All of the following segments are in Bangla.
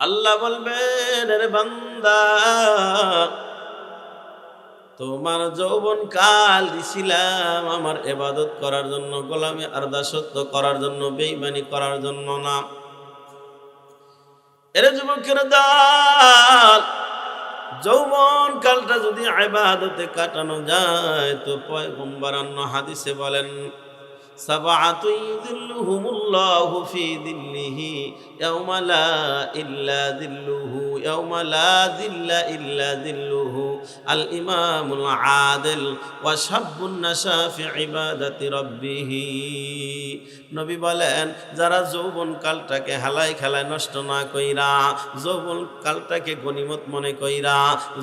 আল্লাহ বলবেন বান্দা, তোমার যৌবন কাল দিছিলাম আমার এবাদত করার জন্য, গোলামি আর দাসত্ব করার জন্য, বেইমানি করার জন্য না। এরে যুবকের দল যৌবন কালটা যদি আবাদতে কাটানো যায়, তো পয়গম্বর অন্য হাদিসে বলেন নবী বলেন, যারা যৌবন কালটাকে হালাই খেলায় নষ্ট না কইরা যৌবন কালটাকে গনিমত মনে কইরা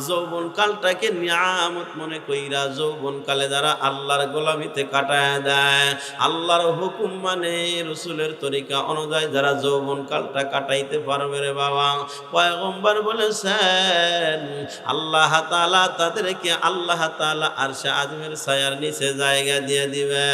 যৌবন কালটাকে নিয়ামত মনে কইরা যৌবন কালে যারা আল্লাহর গোলামিতে কাটায় দেয় আল্লাহর হুকুম মানে রসুলের তরিকা অনুযায়ী যারা যৌবন কালটা কাটাইতে পারবে রে বাবা। পয়গম্বর বলেছেন, আল্লাহ তালা তাদেরকে আল্লাহ তালা আর সে আজমের সায়ার নিচে জায়গা দিয়ে দিবে।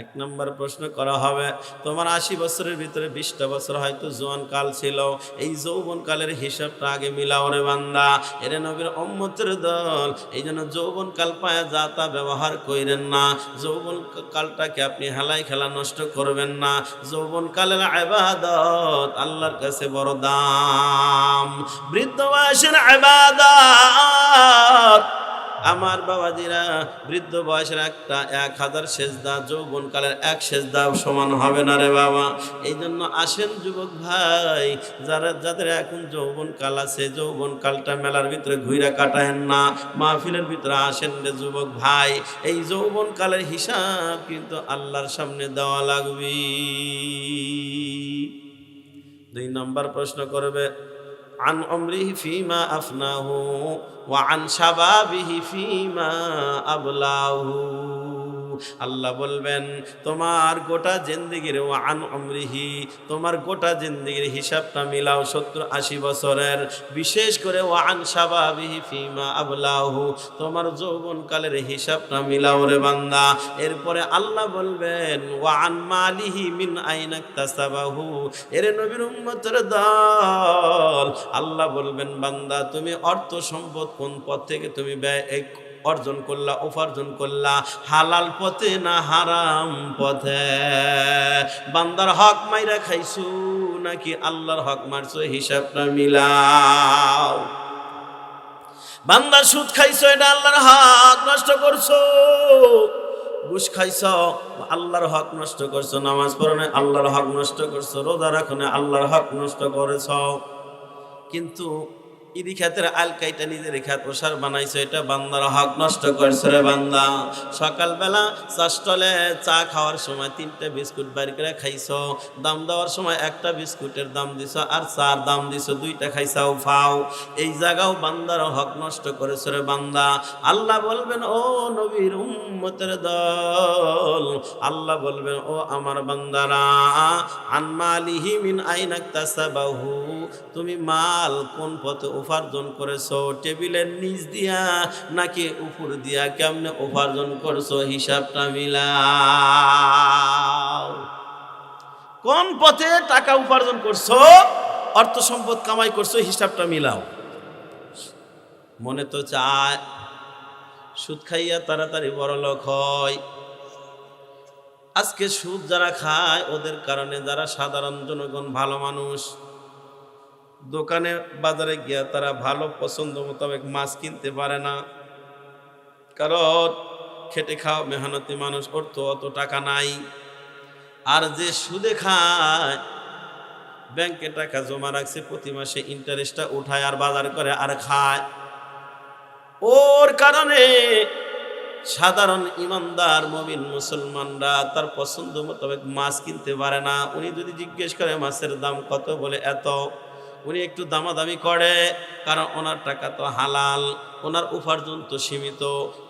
এক নম্বর প্রশ্ন করা হবে, তোমার আশি বছরের ভিতরে বিশটা বছর হয়তো জোয়ান কাল ছিল, এই যৌবন কালের হিসাবটা আগে মিলাও রে বান্দা। এরে নবীর অম্মতের দল, এই জন্য যৌবন কাল পায়া যা তা ব্যবহার কইরেন না। যৌবন কালটাকে আপনি হেলাই খেলা নষ্ট করবেন না। যৌবন কালের আবাদত আল্লাহর কাছে বড় দাম। বৃদ্ধ বয়সের আবাদত। আমার বাবাজিরা, বৃদ্ধ বয়সের একটা এক হাজার সেজদা যৌবন কালের এক সেজদা সমান হবে না রে বাবা। এই জন্য আসেন যুবক ভাই, যারা, যাদের এখন যৌবন কাল আছে যৌবন কালটা মেলার ভিতরে ঘুরে কাটায়েন না, মাহফিলের ভিতরে আসেন রে যুবক ভাই। এই যৌবন কালের হিসাব কিন্তু আল্লাহর সামনে দেওয়া লাগবে। দুই নম্বর প্রশ্ন করবে عن عمره فيما أفناه وعن شبابه فيما أبلاه. আল্লাহ বলবেন, তোমার গোটা জিন্দিগির ওয়ান অমরিহি, তোমার গোটা জিন্দিগির হিসাবটা মিলাও সত্তর আশি বছরের। বিশেষ করে ওয়ান সাবাবিহি ফিমা আবলাহু, তোমার যৌবন কালের হিসাবটা মিলাও রে বান্দা। এরপরে আল্লাহ বলবেন, ওয়ান মালিহি মিন আইনাক তাসাবাহু। এর নবীর উম্মতের দল, আল্লাহ বলবেন, বান্দা, তুমি অর্থ সম্পদ কোন পথ থেকে তুমি ব্যয় অর্জন করলা, উপার্জন করলা, হালাল পথে না হারাম পথে? বান্দার হক মাইরা খাইছু নাকি আল্লাহর হক মারছো হিসাবটা মিলাও? বান্দার সুদ খাইছো, এটা আল্লাহর হক নষ্ট করছ। ঘুষ খাইছ, আল্লাহর হক নষ্ট করছ। নামাজ পড়নে আল্লাহর হক নষ্ট করছ। রোজা রাখনে আল্লাহর হক নষ্ট করেছ। কিন্তু ইদি খাতের আল কাইটা নিজের খাত প্রসার বানাইছো, এটা বান্দার হক নষ্ট করছে রে বান্দা। সকালবেলা চাষটলে চা খাওয়ার সময় তিনটা বিস্কুট বাড়ি করে খাইছো, দাম দেওয়ার সময় একটা বিস্কুটের দাম দিছ আর চার দাম দিছ, দুইটা খাইছাও, ফাও। এই জায়গাও বান্দার হক নষ্ট করেছে রে বান্দা। আল্লাহ বলবেন, ও নবীর উম্মতের দল। আল্লাহ বলবেন, ও আমার বান্দারা আনমালিহি মিন আইনাক তাসাবাহু তুমি মাল কোন পথে উপার্জন করেছ? টেবিলের নিচ দিয়া নাকি উপর দিয়া কেমনে উপার্জন করছ? হিসাবটা মিলাও। কোন পথে টাকা উপার্জন করছ? অর্থ সম্পদ কামাই করছ? হিসাবটা মিলাও। মনে তো চায়, সুদ খাইয়া তাড়াতাড়ি বড় লোক হয়। আজকে সুদ যারা খায়, ওদের কারণে যারা সাধারণ জনগণ, ভালো মানুষ দোকানে বাজারে গিয়া তারা ভালো পছন্দ মোতাবেক মাছ কিনতে পারে না। কারণ খেটে খাওয়া মেহনতি মানুষ তো অত টাকা নাই। আর যে সুদে খায়, ব্যাংকে টাকা জমা রাখছে, প্রতি মাসে ইন্টারেস্টটা উঠায় আর বাজার করে আর খায়। ওর কারণে সাধারণ ইমানদার মমিন মুসলমানরা তার পছন্দ মোতাবেক মাছ কিনতে পারে না। উনি যদি জিজ্ঞেস করে, মাছের দাম কত? বলে, এত। উনি একটু দামাদামি করে কারণ ওনার টাকা তো হালাল। ওনার উপার্জন তো সীমিত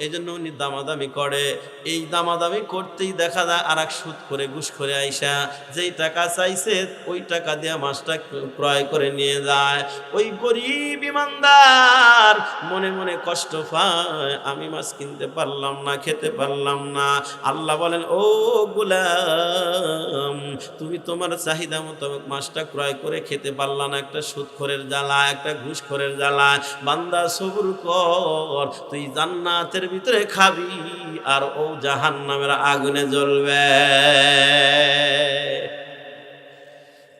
এই জন্য উনি দামাদামি করে। এই দামাদামি করতেই দেখা যায় আর এক সুদ করে, ঘুষ করে আইসা, যেই টাকা চাইছে ওই টাকা দিয়ে মাছটা ক্রয় করে নিয়ে যায়। ওই গরিব ইমানদার মনে মনে কষ্ট পায়, আমি মাছ কিনতে পারলাম না, খেতে পারলাম না। আল্লাহ বলেন, ও গুলাম, তুমি তোমার চাহিদা মোতাবেক মাছটা ক্রয় করে খেতে পারলাম না, একটা সুদখোরের জ্বালা একটা ঘুষখোরের জ্বালা বান্দা সবুর কর তুই জান্নাতের ভিতরে খাবি আর ও জাহান নামের আগুনে জ্বলবে।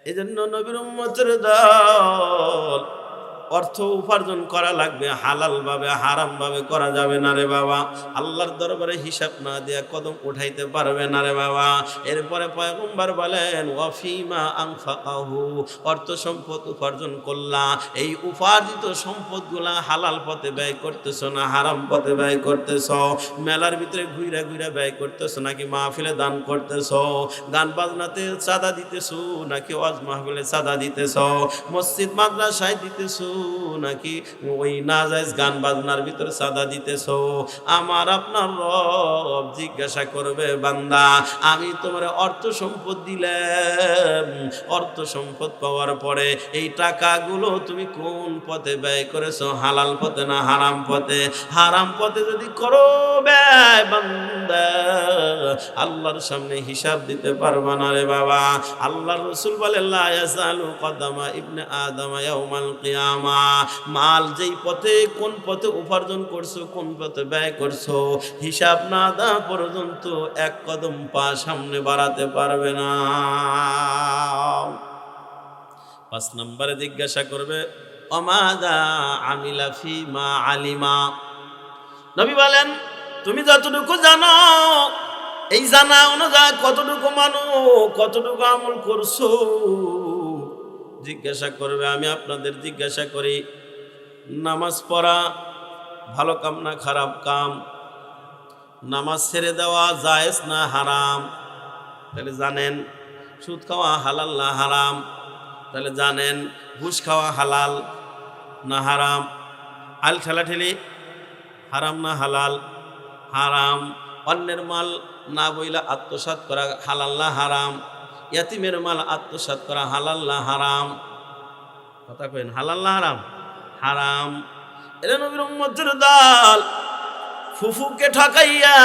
এজন্য জন্য নবীর উম্মতের দল অর্থ উপার্জন করা লাগবে হালাল ভাবে হারাম ভাবে করা যাবে না রে বাবা। আল্লাহর দরবারে হিসাব না দিয়া কদম উঠাইতে পারবে না রে বাবা। এরপরে পয়গম্বর বলেন, ওয়াফিমা আনফাকাহু অর্থ সম্পদ উপার্জন করলা। এই উপার্জিত সম্পদগুলা হালাল পথে ব্যয় করতেছো না, হারাম পথে ব্যয় করতেছো? মেলার ভিতরে ঘুরে ঘুরে ব্যয় করতেছো নাকি মাহফিলে দান করতেছো? গান বাজনাতে চাঁদা দিতেছো নাকি ওয়াজ মাহফিলে চাঁদা দিতেছো? মসজিদ, মাদ্রাসায় দিতেছো নাকি? ওই নাজাইজ গান বাজনার ভিতরে সাদা দিতেছো। আমার আপনার রব জিজ্ঞাসা করবে, বান্দা, আমি তোমার অর্থ সম্পদ দিলাম। অর্থ সম্পদ পাওয়ার পরে এই টাকাগুলো তুমি কোন পথে ব্যয় করেছ? হালাল পথে না হারাম পথে? হারাম পথে যদি করো ব্যয়, বান্দা আল্লাহর সামনে হিসাব দিতে পারবা না রে বাবা। আল্লাহর রসুল বলে, লা ইয়াসালু কদামা ইবনে আদম ইয়াউমাল কিয়ামা। মাল যেই পথে, কোন পথে উপার্জন করছ, কোন পথে ব্যয় করছ, হিসাব না দা পর্যন্ত এক কদম পা সামনে বাড়াতে পারবে না। পাঁচ নম্বরে জিজ্ঞাসা করবে, অমাদা আমিলা ফি মা আলিমা? নবী বলেন, তুমি যতটুকু জানো এই জানা অনুযায়ী কতটুকু মানো কতটুকু আমল করছ? জিজ্ঞাসা করবে, আমি আপনাদের জিজ্ঞাসা করি, নামাজ পড়া ভালো কাম না খারাপ কাম? নামাজ ছেড়ে দেওয়া জায়েজ না হারাম? তাহলে জানেন, সুদ খাওয়া হালাল না হারাম? তাহলে জানেন, ঘুষ খাওয়া হালাল না হারাম? আল ঠেলা ঠেলি হারাম না হালাল? হারাম। অন্যের মাল না বইলা আত্মসাৎ করা হালাল না হারাম। ইয়াতিমের মাল আত্মসাৎ করা হালাল না হারাম। কথা কইন হালাল না হারাম? হারাম। এরা নবীর উম্মতের দল, ফুফুকে ঠকাইয়া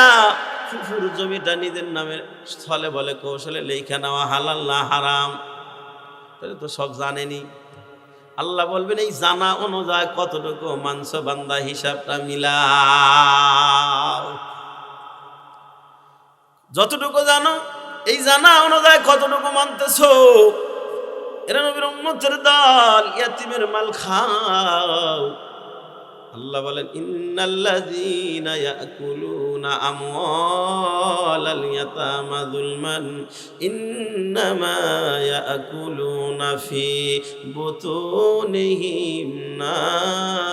ফুফুর জমিটা নিজের নামে স্থলে বলে, কৌশলে লেখা নেওয়া হালাল না হারাম। তাহলে তো সব জানেনি। আল্লাহ বলবেন, এই জানা অনুযায়ী কতটুকু মাংস বান্দা হিসাবটা মিলাও। যতটুকু জানো, এই জানা অনুযায়ী কতটুকু মানতেছ? এরা নবীর উম্মতের দল, ইয়াতিমের মাল খাও। আল্লাহ বলেন, ইন্নাল্লাযীনা ইয়াকুলুনা আমওয়ালাল ইয়াতামা যুলমান, ইন্নামা ইয়াকুলুনা ফি বুতুনিহিম নারা।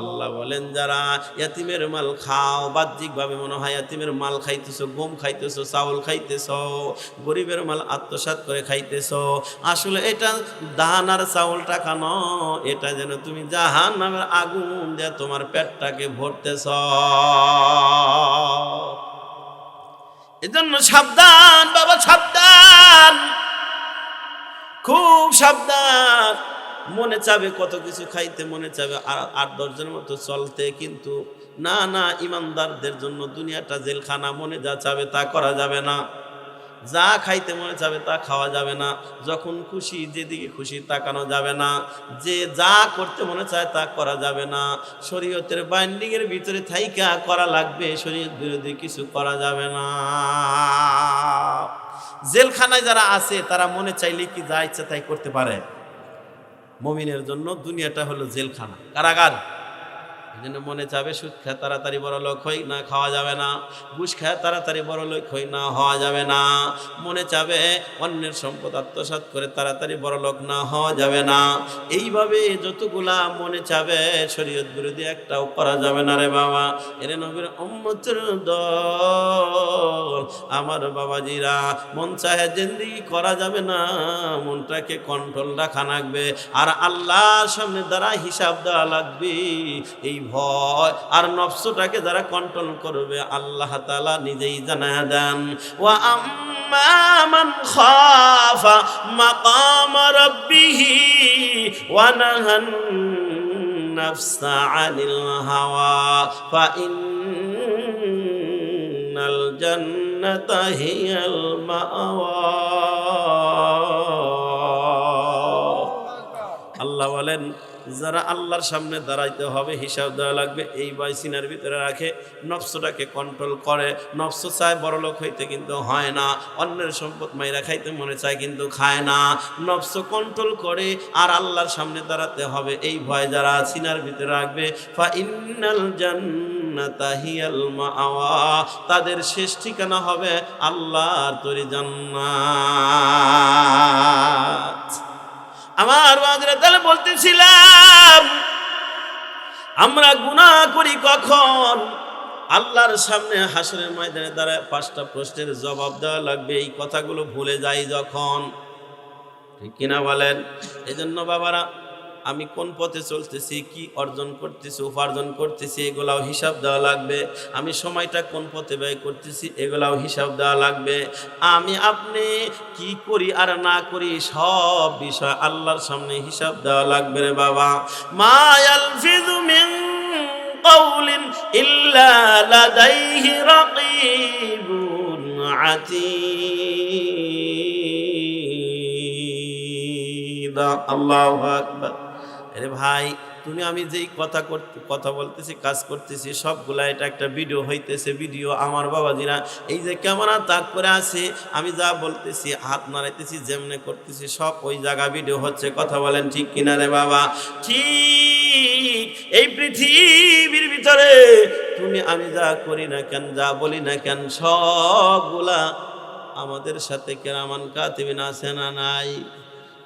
আল্লাহ বলেন, যারা ইয়াতিমের মাল খাও, বাহ্যিকভাবে মনে হয় ইয়াতিমের মাল খাইতেছো, গম খাইতেছো, চাউল খাইতেছো, গরিবের মাল আত্মসাৎ করে খাইতেছো, আসলে এটা ধান আর চাউল টাকা ন এটা যেন তুমি জাহান নামের আগুন দিয়ে তোমার পেটটাকে ভরতেছ। এজন্য সাবধান, বাবা, সাবধান, খুব সাবধান। মনে চাবে কত কিছু খাইতে, মনে চাবে আর আট দশজনের মতো চলতে, কিন্তু না না, ইমানদারদের জন্য দুনিয়াটা জেলখানা, মনে যা চাবে তা করা যাবে না। যা খাইতে মনে চাবে তা খাওয়া যাবে না। যখন খুশি, যেদিকে খুশি তাকানো যাবে না। যে যা করতে মনে চায় তা করা যাবে না। শরীয়তের বাইন্ডিং এর ভিতরে থাইকা করা লাগবে, শরীয়ত বিরোধী কিছু করা যাবে না। জেলখানায় যারা আছে, তারা মনে চাইলে কি যা ইচ্ছা তাই করতে পারে। মমিনের জন্য দুনিয়াটা হলো জেলখানা। কারাগার। জন্য মনে চাবে সুদ খায় তাড়াতাড়ি বড় লোক হই না, খাওয়া যাবে না। ঘুষ খায় তাড়াতাড়ি বড় লোক হই না, হওয়া যাবে না। মনে চাবে অন্যের সম্পদ আত্মসাৎ করে তাড়াতাড়ি বড় লোক না, হওয়া যাবে না। এইভাবে যতগুলা মনে চাবে শরীয়ত বিরোধী একটাও করা যাবে না রে বাবা। এরে নবীর উম্মতের দল, আমার বাবাজিরা, মন চাহে জিন্দিগি করা যাবে না, মনটাকে কন্ট্রোল রাখা লাগবে। আর আল্লাহর সামনে দ্বারা হিসাব দেওয়া লাগবে। এই ভয় আর নফসটাকে যারা কন্ট্রোল করবে আল্লাহ তাআলা নিজেই জানায় দেন ওয়া আম্মা মান খাফা মাকাম রাব্বিহি ওয়া নাহান النفس عن الهوى فإن الجنة هي المأوى আল্লাহ বলেন, যারা আল্লাহর সামনে দাঁড়াইতে হবে, হিসাব দেওয়া লাগবে। এই বাইসিনার ভিতরে রাখে, নফসটাকে কন্ট্রোল করে। নফস চায় বড়লোক হইতে কিন্তু হয় না, অন্যের সম্পদ মাইরা খাইতে মনে চায় কিন্তু খায় না। নফস কন্ট্রোল করে আর আল্লাহর সামনে দাঁড়াতে হবে। এই ভয় যারা সিনার ভিতরে রাখবে তাদের শেষ ঠিকানা হবে আল্লাহর তরি জান্নাত। আমার তাহলে বলতেছিলাম, আমরা গুণা করি কখন? আল্লাহর সামনে হাসরের ময়দানে দাঁড়ায় পাঁচটা প্রশ্নের জবাব দেওয়া লাগবে, এই কথাগুলো ভুলে যাই যখন। ঠিক কিনা বলেন? এই জন্য বাবারা আমি কোন পথে চলতেছি কি অর্জন করতেছি উপার্জন করতেছি এগুলাও হিসাব দেওয়া লাগবে আমি সময়টা কোন পথে ব্যয় করতেছি এগুলাও হিসাব দেওয়া লাগবে আমি আপনি কি করি আর না করি সব বিষয় আল্লাহর সামনে হিসাব দেওয়া লাগবে রে বাবা মায়াল ফিজু মিন قول إلا لديه رقيب عتيد الله أكبر আরে ভাই, তুমি আমি যেই কথা করতে, কথা বলতেছি, কাজ করতেছি, সবগুলা এটা একটা ভিডিও হইতেছে ভিডিও আমার বাবাজিরা। এই যে ক্যামেরা তাক করে আছে, আমি যা বলতেছি, হাত নাড়াইতেছি, যেমনে করতেছি, সব ওই জায়গা ভিডিও হচ্ছে, কথা বলেন ঠিক কিনা রে বাবা? ঠিক এই পৃথিবীর ভিতরে তুমি আমি যা করি না কেন, যা বলি না কেন, সবগুলা আমাদের সাথে কেরামান কাতিবিন আছে না নাই?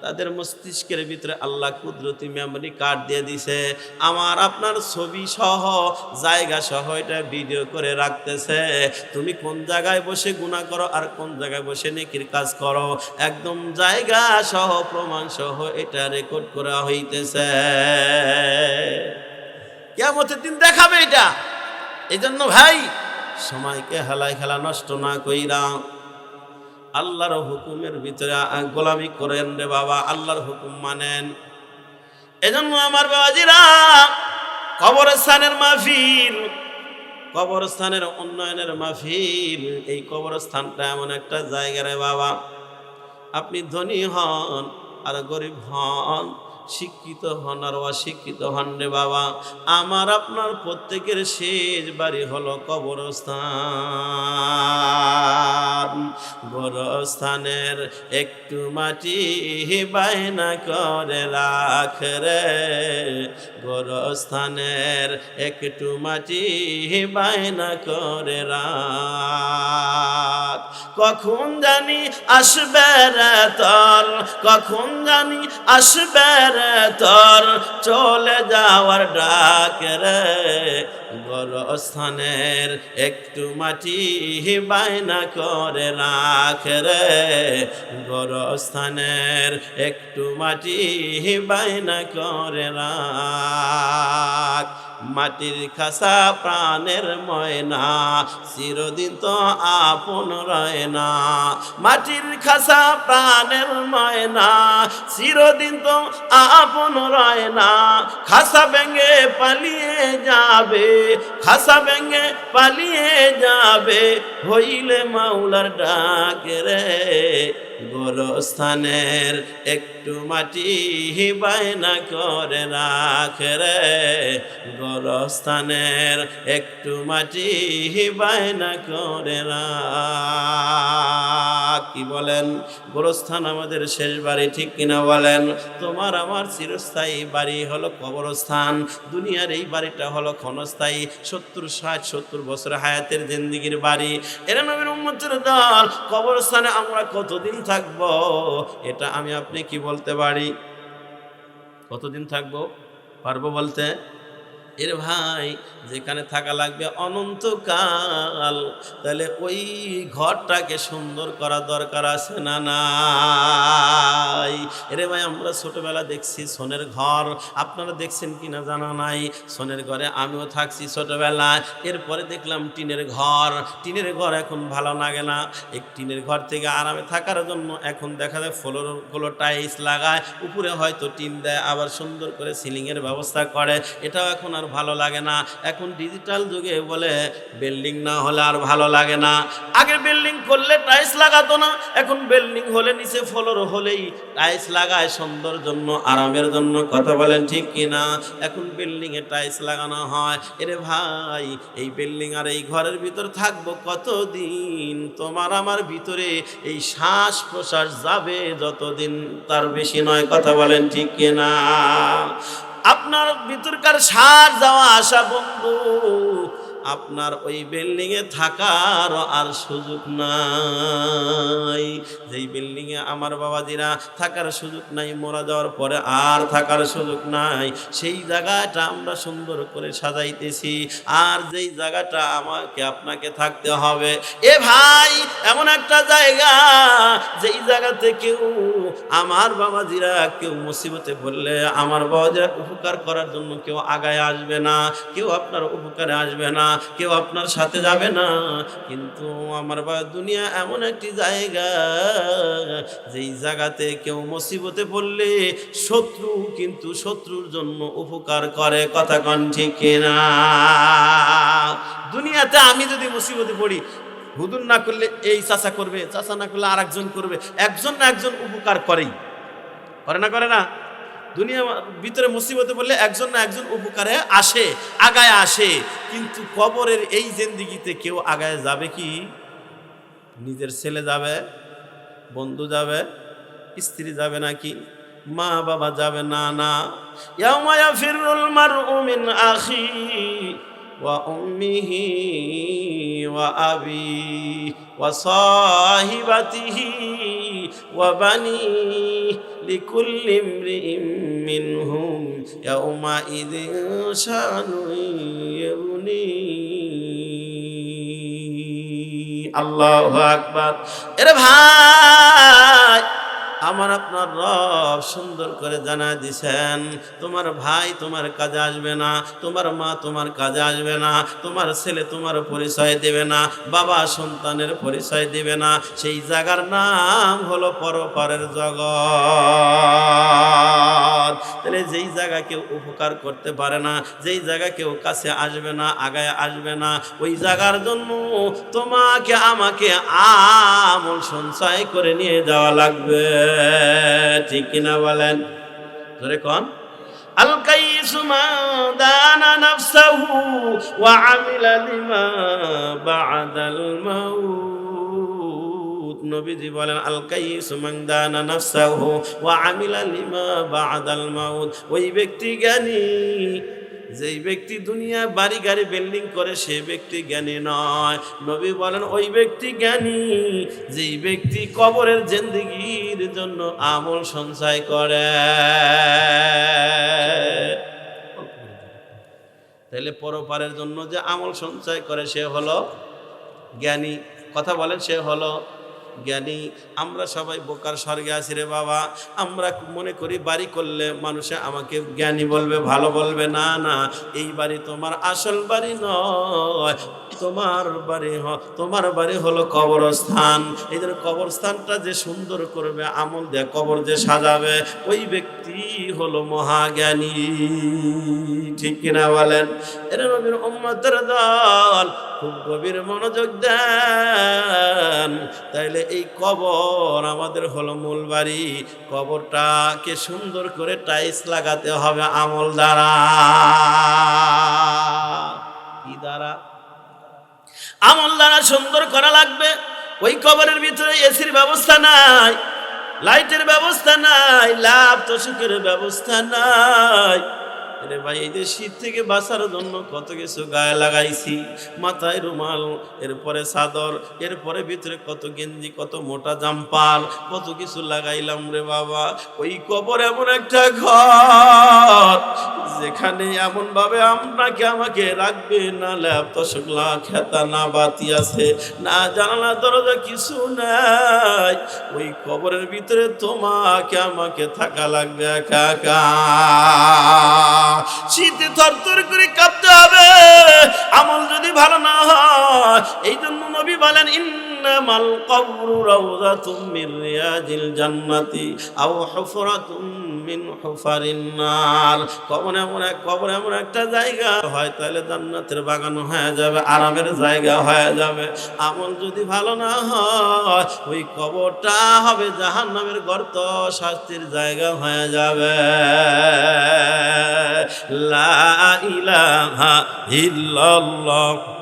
তাদের মস্তিষ্কের ভিতরে আল্লাহ কুদরতি মেমরি কার্ড দিয়ে দিছে। আমার, আপনার ছবি সহ জায়গা সহ এটা ভিডিও করে রাখতেছে। তুমি কোন জায়গায় বসে গুণা করো আর কোন জায়গায় বসে নেকির কাজ করো? একদম জায়গা সহ, প্রমাণ সহ এটা রেকর্ড করা হইতেছে। কেমতের দিন দেখাবে এটা। এই জন্য ভাই, সময়কে হেলায় খেলা নষ্ট না কইরা আল্লাহর হুকুমের ভিতরে গোলামি করেন রে বাবা, আল্লাহর হুকুম মানেন। এজন্য আমার বাবাজিরা, কবরস্থানের মাহফিল, কবরস্থানের উন্নয়নের মাহফিল, এই কবরস্থানটা এমন একটা জায়গা রে বাবা। আপনি ধনী হন আর গরিব হন শিক্ষিত হন আর অশিক্ষিত হন রে বাবা। আমার আপনার প্রত্যেকের শেষ বাড়ি হলো কবরস্থান। গোরস্থানের একটু মাটি বায়না করে রাখ রে। গোরস্থানের একটু মাটি বায়না করে রাখ। কখন জানি আসবে রে তোর কখন জানি আসবে রে, তোর চলে যাওয়ার ডাক রে। গরস্থানের একটু মাটি বায়না করে রাখ রে। গরস্থানের একটু মাটি বায়না করে রাখ। মাটির খাসা প্রাণের ময়না, চিরদিন তো আপন রয় না। মাটির খাসা প্রাণের ময়না, চিরদিন তো আপন রয় না। খাসা ভেঙে পালিয়ে যাবে, খাসা ভেঙে পালিয়ে যাবে, হইলে মাওলার ডাকে রে। গোরস্থানের একটু মাটি বায়না করে রাখ রে। গোরস্থানের একটু মাটি বায়না করে রাখ। কি বলেন? গোরস্থান আমাদের শেষ বাড়ি, ঠিক কিনা বলেন? তোমার আমার চিরস্থায়ী বাড়ি হলো কবরস্থান। দুনিয়ার এই বাড়িটা হলো ক্ষণস্থায়ী। সত্তর, ষাট, সত্তর বছর হায়াতের জিন্দিগির বাড়ি। এরা নবীর উম্মতের দল। কবরস্থানে আমরা কতদিন থাকব? এটা আমি আপনি কি বলতে পারি? কতদিন থাকব? পারব বলতে? এর ভাই যেখানে থাকা লাগবে অনন্তকাল, তাহলে ওই ঘরটাকে সুন্দর করা দরকার আছে না নাই? এরে ভাই, আমরা ছোটবেলা দেখছি সোনের ঘর, আপনারা দেখছেন কি না জানা নাই? সোনের ঘরে আমিও থাকছি ছোটবেলায়, এরপরে দেখলাম টিনের ঘর টিনের ঘর এখন ভালো লাগে না। এই টিনের ঘর থেকে আরামে থাকার জন্য এখন দেখা যায় ফ্লোরগুলো টাইলস লাগায়, উপরে হয়তো টিন দেয়, আবার সুন্দর করে সিলিংয়ের ব্যবস্থা করে, এটাও এখন আর ভালো লাগে না। এখন ডিজিটাল যুগে বলে বিল্ডিং না হলে আর ভালো লাগে না। আগে বিল্ডিং করলে টাইলস লাগাতো না, এখন বিল্ডিং হলে নিচে ফ্লোর হলেই টাইলস লাগায় সুন্দর জন্য, আরামের জন্য, কথা বলেন ঠিক কিনা? এখন বিল্ডিং এ টাইলস লাগানো হয়। এরে ভাই, এই বিল্ডিং আর এই ঘরের ভিতর থাকব কতদিন? তোমার আমার ভিতরে এই শ্বাস প্রশ্বাস যাবে যতদিন, তার বেশি নয়, কথা বলেন ঠিক কিনা? আপনার ভিতরকার সার যাওয়া আসা বন্ধু। আপনার ওই বিল্ডিং এ থাকার আর সুযোগ নাই। যেই বিল্ডিং এ আমার বাবাজিরা থাকার সুযোগ নাই, মরা যাওয়ার পরে আর থাকার সুযোগ নাই, সেই জায়গাটা আমরা সুন্দর করে সাজাইতেছি। আর যেই জায়গাটা আমাকে, আপনাকে থাকতে হবে। এ ভাই, এমন একটা জায়গা, যেই জায়গাতে কেউ, আমার বাবাজিরা কেউ মুসিবতে পড়লে, আমার বাবাজিরা উপকার করার জন্য কেউ আগায় আসবে না, কেউ আপনার উপকারে আসবে না। কেউ আপনার সাথে যাবে না। কিন্তু আমার বা দুনিয়া এমন একটি জায়গা, যেই জায়গাতে কেউ মুসিবতে পড়লে শত্রু কিন্তু শত্রুর জন্য উপকার করে। কথা কন ঠিক না দুনিয়াতে আমি যদি মুসিবতে পড়ি হুদুর না করলে এই চাচা করবে, চাচা না করলে আর করবে, একজন না একজন উপকার করেই। করে না করে না? দুনিয়া ভিতরে মুসিবতে বললে একজন না একজন উপকারে আসে, আগায় আসে। কিন্তু কবরের এই জেন্দিগিতে কেউ আগায় যাবে কি? নিজের ছেলে যাবে, বন্ধু যাবে, স্ত্রী যাবে নাকি? মা বাবা যাবে না না। ইয়ামায়া ফিরুল মারু মিন আখি। وأمه وأبيه وصاحبته وبنيه لكل امرئ منهم يومئذ شأن يغنيه الله أكبر إرهاب আমার আপনার রব সুন্দর করে জানা দিছেন, তোমার ভাই তোমার কাজে আসবে না, তোমার মা তোমার কাজে আসবে না, তোমার ছেলে তোমার পরিচয় দেবে না, বাবা সন্তানের পরিচয় দেবে না, সেই জায়গার নাম হলো পরপরের জগৎ। তাহলে যেই জায়গা কেউ উপকার করতে পারে না, যেই জায়গা কেউ কাছে আসবে না, আগায় আসবে না, ওই জায়গার জন্য তোমাকে আমাকে আমল সঞ্চয় করে নিয়ে যাওয়া লাগবে। ঠিক কিনা বলেন ধরে কন القيس ما دان نفسه وعمل لما بعد الموت নবীজি বলেন আল কাইস মান দানা নাফসাহু ওয়া আমিলা লিমা বাদাল মাউত ওই ব্যক্তি জ্ঞানী যেই ব্যক্তি দুনিয়া বাড়ি গাড়ি বিল্ডিং করে, সে ব্যক্তি জ্ঞানী নয়। নবী বলেন, ওই ব্যক্তি জ্ঞানী, যেই ব্যক্তি কবরের জিন্দগির জন্য আমল সঞ্চয় করে। তাহলে পরপারের জন্য যে আমল সঞ্চয় করে, সে হলো জ্ঞানী। কথা বলেন, সে হলো জ্ঞানী, আমরা সবাই বোকার স্বর্গে আছি রে বাবা। আমরা মনে করি বাড়ি করলে মানুষে আমাকে জ্ঞানী বলবে, ভালো বলবে। না না, এই বাড়ি তোমার আসল বাড়ি নয়। তোমার বাড়ি হ, তোমার বাড়ি হলো কবরস্থান। এই জন্য কবরস্থানটা যে সুন্দর করবে, আমল দিয়ে কবর যে সাজাবে, ওই ব্যক্তি হলো মহাজ্ঞানী। ঠিক কিনা বলেন? এরা নবীর দল খুব গভীর মনোযোগ দেন। তাইলে এই কবর আমাদের হলো মূল বাড়ি। কবরটাকে সুন্দর করে টাইলস লাগাতে হবে আমল দ্বারা। কি দ্বারা? আমল দ্বারা সুন্দর করা লাগবে। ওই কবরের ভিতরে এসির ব্যবস্থা নাই, লাইটের ব্যবস্থা নাই লাভ তোষকের ব্যবস্থা নাই। আরে ভাই, এই যে শীত থেকে বাঁচার জন্য কত কিছু গায়ে লাগাইছি, মাথায় রুমাল, এরপরে চাদর, এরপরে ভিতরে কত গেঞ্জি, কত মোটা জাম্পার কত কিছু লাগাইলাম রে বাবা। ওই কবর এমন একটা ঘর, যেখানে এমন ভাবে আপনাকে আমাকে রাখবে না। ল্যাব তসকলা খেতা না বাতি আছে, না জানালা দরজা কিছু নাই। ওই কবরের ভিতরে তোমাকে আমাকে থাকা লাগবে একা একা। শীতে থরথর করে কাঁপতে হবে। আমল যদি ভালো না হয় এই জন্য নবী বলেন, ইন্নামাল কবরু রাউযাতুম মির রিয়াজিল জান্নাতি আও হুফরাতুম মিন হুফারিন কবর এমন এক কবর এমন একটা জায়গা। হয় তাহলে জান্নাতের বাগান হয়ে যাবে, আরামের জায়গা হয়ে যাবে। আমল যদি ভালো না হয়, ওই কবরটা হবে জাহান্নামের গর্ত, শাস্তির জায়গা হয়ে যাবে। লা ইলাহা ইল্লাল্লাহ।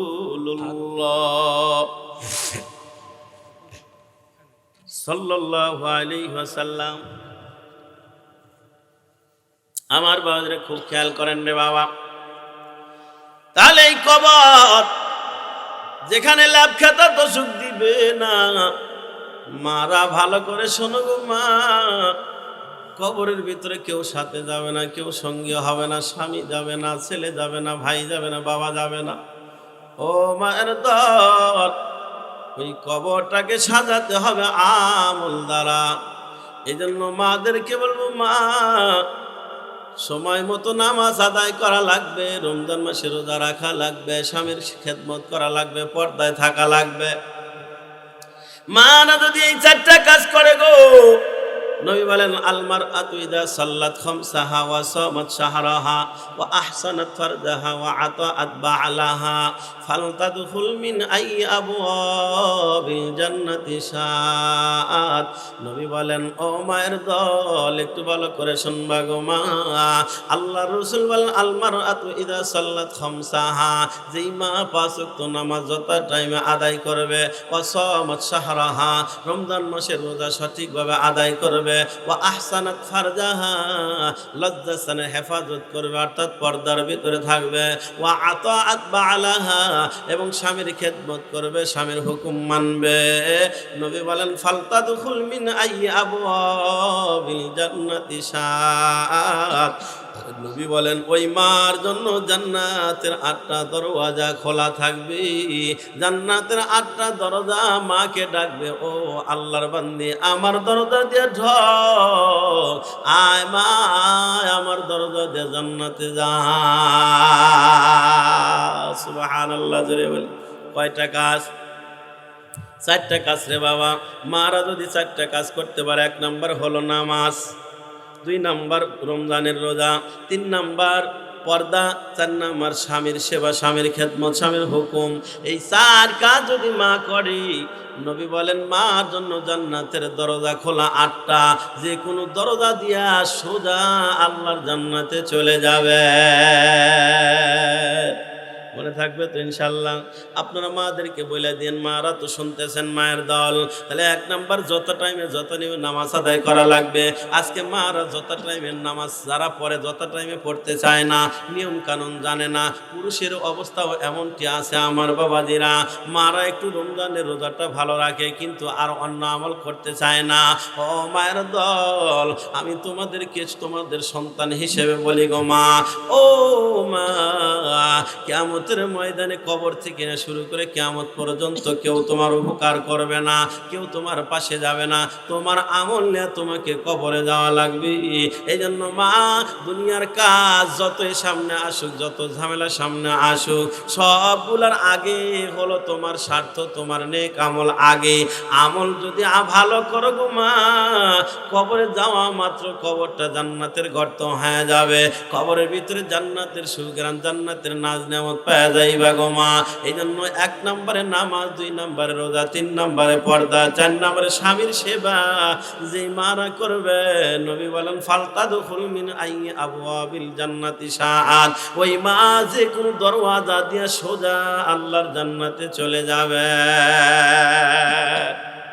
الله صلى الله عليه وسلم আমার বাবাদের খুব খেয়াল করেন রে বাবা তাহলে এই কবর যেখানে লাভ খেতা তো সুখ দিবে না মারা ভালো করে শোনো গো মা কবরের ভিতরে কেউ সাথে যাবে না কেউ সঙ্গী হবে না স্বামী যাবে না ছেলে যাবে না ভাই যাবে না বাবা যাবে না ও মায়ের দল, ওই কবরটাকে সাজাতে হবে আমল দ্বারা। এই জন্য মাদেরকে বলব, মা, সময় মতো নামাজ আদায় করা লাগবে, রমজান মাসে রোজা রাখা লাগবে, স্বামীর খেদমত করা লাগবে, পর্দায় থাকা লাগবে। মা না যদি এই চারটা কাজ করে গো নবী বলেন আলমার আতুইদা সাল্লাত খামসাহা ওয়া সামাত শাহরাহা ওয়া আহসানাত ফারদাহা ওয়া আতাআত বা'লাহা ফালতাদখুল মিন আই আবওয়াবিল জান্নাতি শাআত। নবী বলেন, ও মায়ের দল, একটু ভালো করে শুনবা গো মা। আল্লাহ রাসূল বলেন আলমার আতুইদা সাল্লাত খামসাহা, যেই মা পাঁচ ওয়াক্ত নামাজ যত টাইমে আদায় করবে, ওয়া সামাত শাহরাহা, রমজান মাসের রোজা সঠিকভাবে আদায় করবে। ও আহসানাত ফারজাহা লজ্জাস্থানের হেফাজত করবে, অর্থাৎ পর্দার ভিতরে থাকবে। ও আত আতবা বালাহা এবং স্বামীর খেদমত করবে, স্বামীর হুকুম মানবে। নবী বলেন, ফালতাদখুল মিন আই আবওয়াবিল জান্নাতি শাআত নবী বলেন, ওই মার জন্য জান্নাতের আটটা দরওয়াজা খোলা থাকবে। জান্নাতের আটটা দরজা মাকে ডাকবে, ও আল্লাহর বান্দি, আমার দরজা দিয়ে ঢল আয় মা, আমার দরজা দিয়ে জান্নাতে যা। সুবহানাল্লাহ, জোরে বলি। কয়টা কাজ? চারটা কাজ রে বাবা। মারা যদি চারটা কাজ করতে পারে, এক নম্বর হলো নামাজ। দুই নাম্বার রমজানের রোজা, তিন নাম্বার পর্দা, চার নাম্বার স্বামীর সেবা, স্বামীর খেদমত, স্বামীর হুকুম। এই চার কাজ যদি মা করে, নবী বলেন, মার জন্য জান্নাতের দরজা খোলা আটটা। যে কোনো দরজা দিয়া সোজা আল্লাহর জান্নাতে চলে যাবে। মনে থাকবে তো ইনশাল্লাহ আপনারা মাদেরকে বলে দিন মারা তো শুনতেছেন মায়ের দল। তাহলে এক নাম্বার যত টাইমে যত নিয়মে নামাজ আদায় করা লাগবে। আজকে মারা যত টাইমে নামাজ, যারা পড়ে যত টাইমে পড়তে চায় না, নিয়ম কানুন জানে না, পুরুষের অবস্থাও এমনটি আছে আমার বাবাজিরা। মারা একটু রমজানের রোজাটা ভালো রাখে, কিন্তু আর অন্য আমল করতে চায় না। ও মায়ের দল, আমি তোমাদেরকে তোমাদের সন্তান হিসেবে বলি গো মা। ও মা কেয়ামতের ময়দানে কবর থেকে শুরু করে কেয়ামত পর্যন্ত কেউ তোমার উপকার করবে না, কেউ তোমার পাশে যাবে না, তোমার আমল নিয়ে তোমাকে কবরে যাওয়া লাগবে। এই জন্য মা, দুনিয়ার কাজ যতই সামনে আসুক, যত ঝামেলা সামনে আসুক, সবগুলার আগে হলো তোমার স্বার্থ, তোমার নেক আমল আগে। আমল যদি ভালো করো গো মা, কবরে যাওয়া মাত্র কবরটা জান্নাতের গর্ত হয়ে যাবে। কবরের ভিতরে জান্নাতের সুগ্রাম জান্নাতের নাজ নেমত পাওয়া যাইবা গো মা। এই জন্য এক নম্বরে নামাজ, দুই নম্বরে রোজা, তিন নম্বরে পর্দা, চার নম্বরে স্বামীর সেবা। যে মারা করবে, নবী বলেন ফালতা দুখুল মিন আই আবু আবিল জান্নাতি শাআত ওই মা যে কোনো দরওয়াজা দিয়া সোজা আল্লাহর জান্নাতে চলে যাবে।